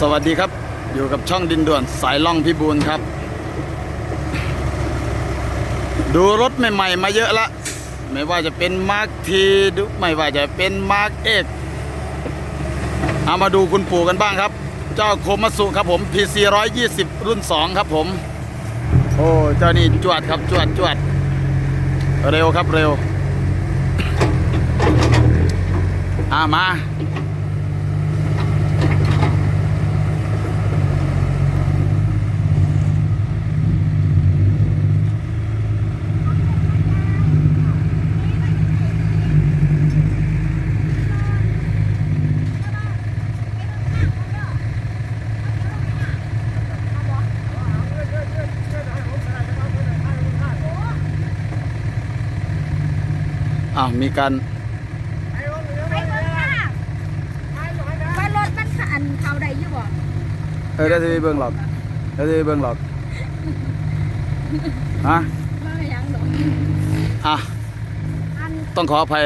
สวัสดีครับอยู่กับช่องดินด่วนสายล่องพิบูลครับ ดูรถใหม่ ๆ มาเยอะละ ไม่ว่าจะเป็นมาร์คทีไม่ว่าจะเป็นมาร์คเอกเอามาดูคุณปู่กันบ้างครับ เจ้าโคมัสุครับผม PC 120 รุ่น 2 ครับผม โอ้เจ้านี่จวดครับจวดจวด เร็วครับเร็ว อ่ามา อ้าวมีการไปรถค่ะว่ารถมันขันเขาใดอยู่บ่เออได้จะไปเบิ่งหรอกได้จะไปเบิ่งหรอกฮะมาไม่ยังดอกอะอัน ต้องขออภัย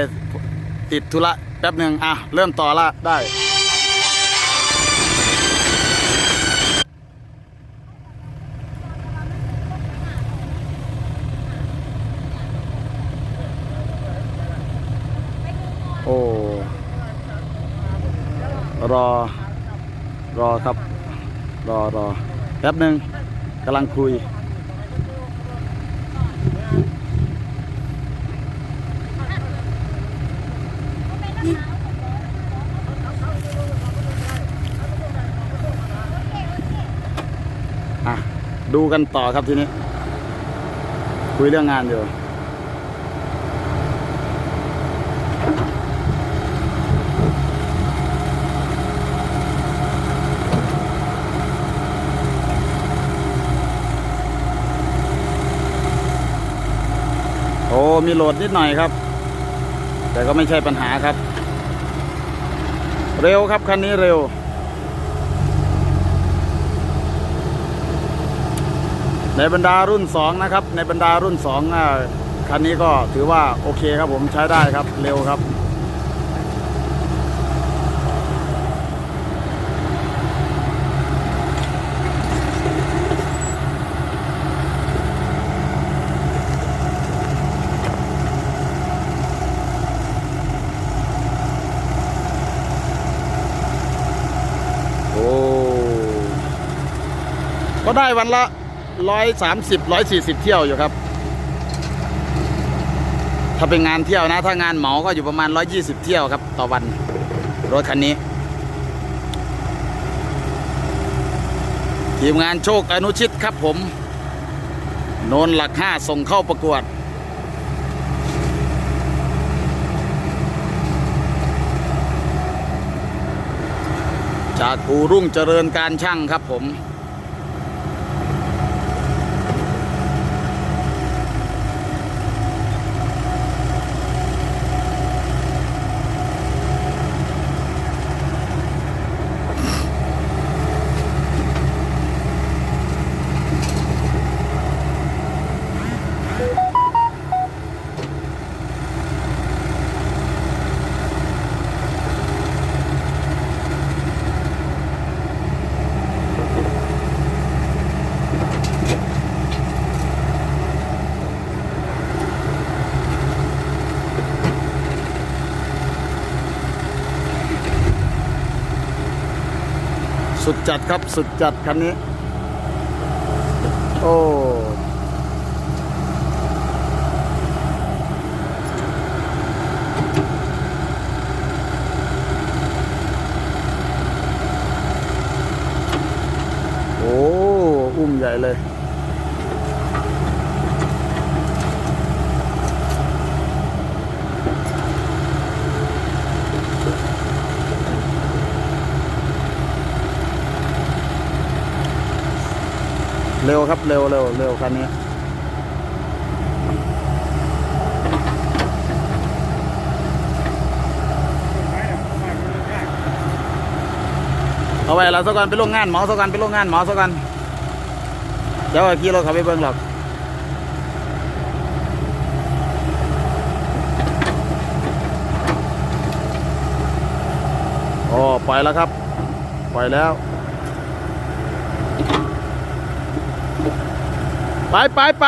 ติดธุระแป๊บหนึ่งอะ เริ่มต่อละได้ โอ้ รอรอครับ รอรอแป๊บหนึ่งกำลังคุย อะ ดูกันต่อครับทีนี้ คุยเรื่องงานอยู่ โอ้ มีโหลดนิดหน่อยครับ แต่ก็ไม่ใช่ปัญหาครับ เร็วครับคันนี้เร็ว ในบรรดารุ่น 2 นะครับ ในบรรดารุ่น2องคันนี้ก็ถือว่าโอเคครับผมใช้ได้ครับ เร็วครับ โอ้ ก็ได้วันละร้อยสามสิบร้อยสี่สิบเที่ยวอยู่ครับ ถ้าเป็นงานเที่ยวนะ ถ้างานเหมาก็อยู่ประมาณร้อยยี่สิบเที่ยวครับ ต่อวันรถคันนี้ ทีมงานโชคอนุชิตครับผม โนนหลักห้าส่งเข้าประกวดจากอูรุ่งเจริญการช่างครับผม สุดจัดครับสุดจัดคันนี้ โอ้ โอ้ อุ้มใหญ่เลย เร็วครับเร็วเร็วเร็วคันนี้เอาไว้เราสักกันไปโรงงานหมอสักกันไปโรงงานหมอสักกันเดี๋ยวขี่รถเขาไปเบิ่งหรอกอ๋อปล่อยแล้วครับ ปล่อยแล้ว ไปไปไป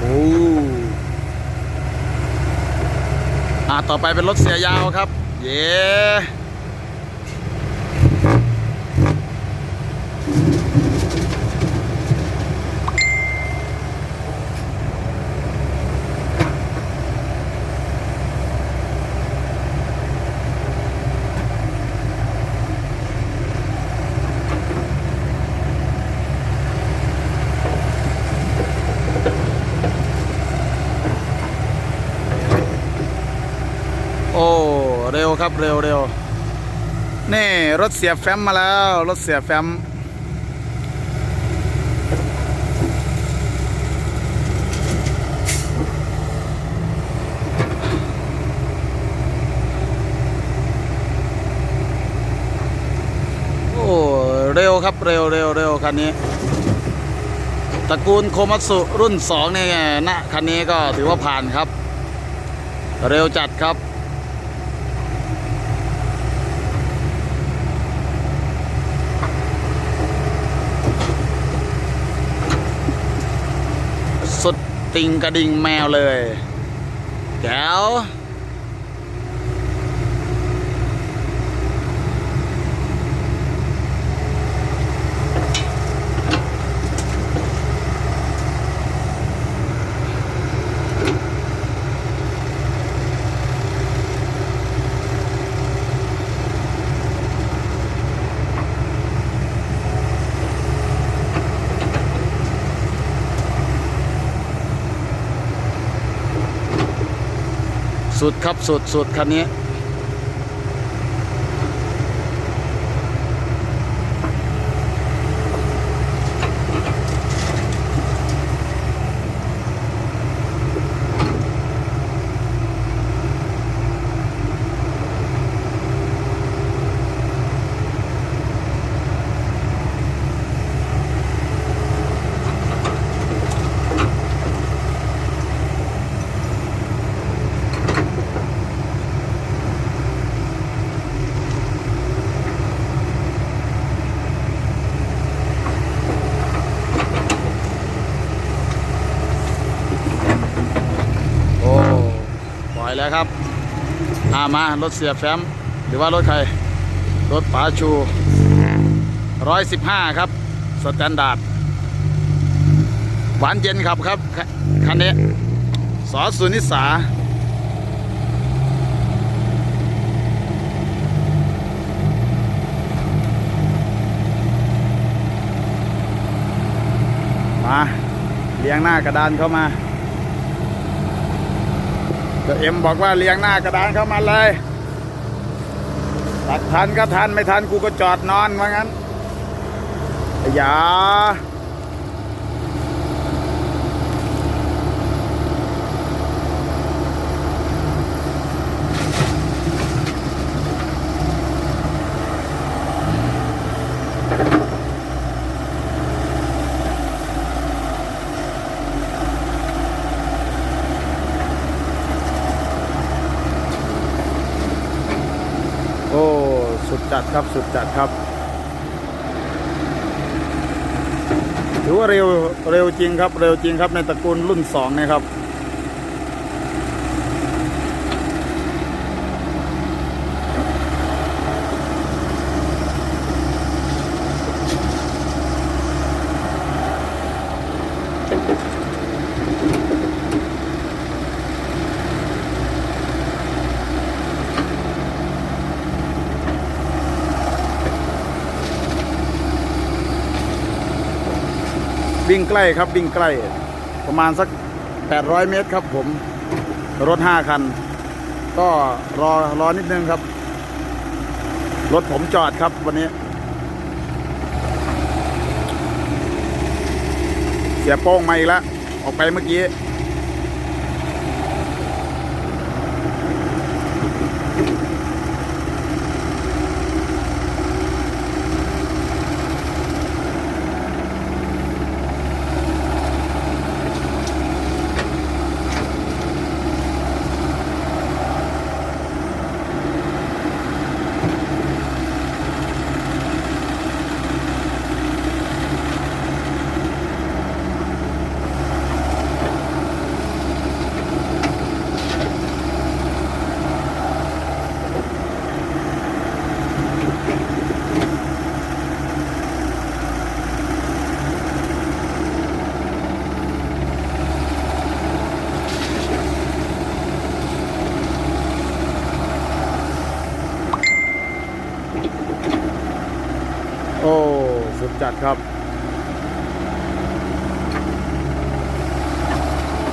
โอ้อ่า ต่อไปเป็นรถเสียยาวครับ เย้โอ้เร็ว ครับ เร็วเร็วนี่ รถเสียแฟ้มมาแล้ว รถเสียแฟ้มโอ้เร็วครับเร็วเร็วเร็วคันนี้ตระกูลโคมัตสุรุ่น2นี่ไงนะคันนี้ก็ถือว่าผ่านครับ เร็วจัดครับ สุด ติงกระดิ่งแมวเลยแก้ว สุดครับสุดสุดคันนี้ แล้วครับอามา รถเสียแฟ้ม หรือว่ารถใคร รถป๋าชูร้อยสิบห้าครับ สแตนดาร์ด หวานเย็นครับครับคคันนี้ สอสุนิสามาเลี้ยงหน้ากระดานเข้ามา เดี๋ยวเอ็มบอกว่าเลี้ยงหน้ากระดานเข้ามาเลยตัดทันก็ทันไม่ทันกูก็จอดนอนว่างั้นอย่าโอ้ สุด จัดครับสุดจัดครับ ถือว่าเร็วเร็วจริงครับ เร็วจริงครับในตระกูลรุ่นสองนะครับ วิ่งใกล้ครับวิ่งใกล้ ประมาณสัก 800 เมตรครับผม รถ 5 คัน ก็รอรอนิดนึงครับ รถผมจอดครับวันนี้ เสียโป้งมาอีกแล้วออกไปเมื่อกี้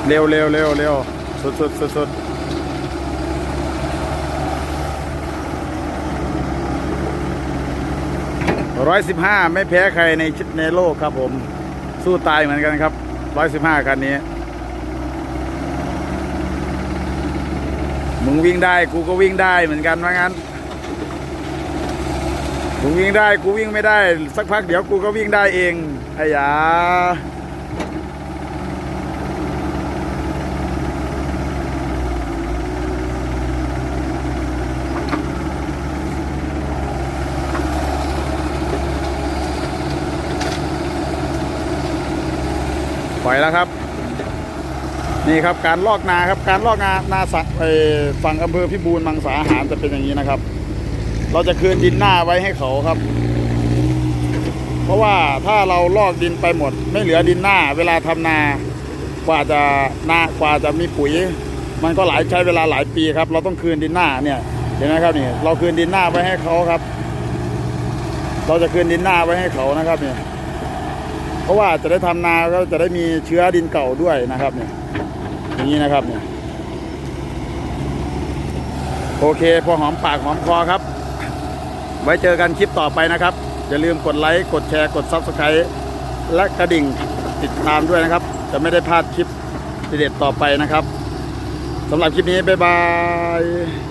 เร็วเร็วเร็วเร็วสุดสุดสุดสุดร้อยสิบห้าไม่แพ้ใครในชิดในโลกครับผม สู้ตายเหมือนกันครับร้อยสิบห้าคันนี้ มึงวิ่งได้กูก็วิ่งได้เหมือนกันว่างั้นมึงวิ่งได้กูวิ่งไม่ได้ สักพักเดี๋ยวกูก็วิ่งได้เองไอ้ยา อยแล้วครับ นี่ครับการลอกนาครับการลอกนานาสักไอ้ฝั่งอำเภอพิบูลมังสาหารจะเป็นอย่างนี้นะครับ เราจะคืนดินหน้าไว้ให้เขาครับ เพราะว่าถ้าเราลอกดินไปหมด ไม่เหลือดินหน้า เวลาทำนากว่าจะนากว่าจะมีปุ๋ย มันก็หลายใช้เวลาหลายปีครับ เราต้องคืนดินหน้าเนี่ยเห็นไหมครับนี่เราคืนดินหน้าไว้ให้เขาครับ เราจะคืนดินหน้าไว้ให้เขานะครับเนี่ย ราะว่าจะได้ทำนาก็จะได้มีเชื้อดินเก่าด้วยนะครับเนี่ยอย่างนี้นะครับเนี่ยโอเค พอหอมปากหอมคอครับ ไว้เจอกันคลิปต่อไปนะครับ อย่าลืมกดไลค์กดแชร์กด Subscribe และกระดิ่งติดตามด้วยนะครับ จะไม่ได้พลาดคลิปเด็ดต่อไปนะครับสำหรับคลิปนี้ บ๊ายบาย